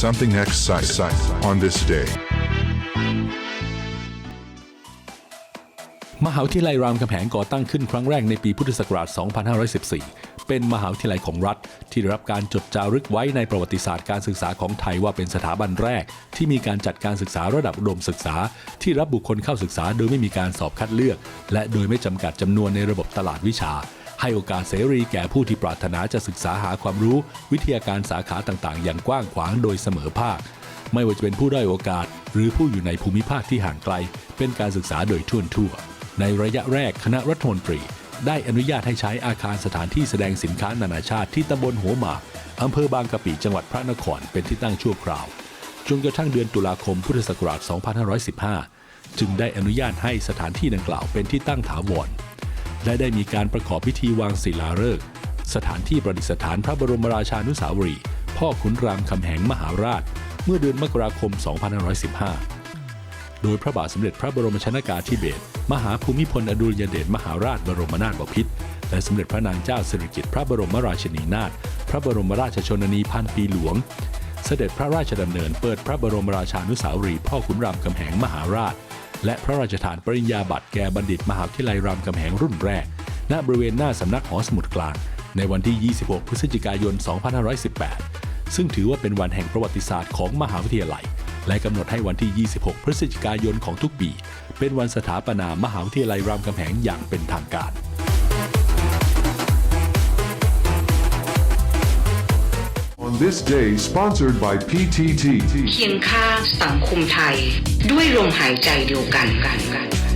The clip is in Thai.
something exciting on this day. มหาวิทยาลัยรามคำแหงก่อตั้งขึ้นครั้งแรกในปีพุทธศักราช 2514 เป็นมหาวิทยาลัยของรัฐ ที่ได้รับการจดจารึกไว้ในประวัติศาสตร์การศึกษาของไทยว่าเป็นสถาบันแรก ที่มีการจัดการศึกษาระดับอุดมศึกษา ที่รับบุคคลเข้าศึกษาโดยไม่มีการสอบคัดเลือก และโดยไม่จำกัดจำนวนในระบบตลาดวิชา ให้โอกาสเสรีแก่ผู้ที่ปรารถนาจะศึกษาหาความรู้ วิทยาการสาขาต่างๆ อย่างกว้างขวางโดยเสมอภาค ไม่ว่าจะเป็นผู้ด้อยโอกาส หรือผู้อยู่ในภูมิภาคที่ห่างไกล เป็นการศึกษาโดยทั่วทั่ว ในระยะแรกคณะรัฐมนตรี ได้อนุญาตให้ใช้อาคารสถานที่แสดงสินค้านานาชาติที่ตำบลหัวหมากอำเภอบางกะปิจังหวัดพระนครเป็นที่ตั้งชั่วคราวจนกระทั่งเดือนตุลาคมพุทธศักราช 2515 จึงได้อนุญาตให้สถานที่ดังกล่าวเป็นที่ตั้งถาวร และได้มีการประกอบพิธีวางศิลาฤกษ์สถานที่ประดิษฐานพระบรมราชานุสาวรีย์พ่อขุนรามคำแหงมหาราช เมื่อเดือนมกราคม 2515 โดยพระบาทสมเด็จพระบรมชนากาธิเบศรมหาภูมิพลอดุลยเดชมหาราชบรมนาถบพิตรและสมเด็จพระนางเจ้าสิริกิติ์พระบรมราชินีนาถพระบรมราชชนนีพันปีหลวง เสด็จพระราชดำเนินเปิดพระบรมราชานุสาวรีย์พ่อขุนรามคำแหงมหาราช และพระราชทานปริญญาบัตรแก่บัณฑิตมหาวิทยาลัยรามคำแหงรุ่นแรก ณบริเวณหน้าสำนักหอสมุดกลาง ในวันที่ 26 พฤศจิกายน 2518 ซึ่งถือว่าเป็นวันแห่งประวัติศาสตร์ของมหาวิทยาลัย และกำหนดให้วันที่ 26 พฤศจิกายนของทุกปี เป็นวันสถาปนามหาวิทยาลัยรามคำแหงอย่างเป็นทางการ this day, sponsored by PTT. เคียงข้างสังคมไทย ด้วยลมหายใจเดียวกันกันกัน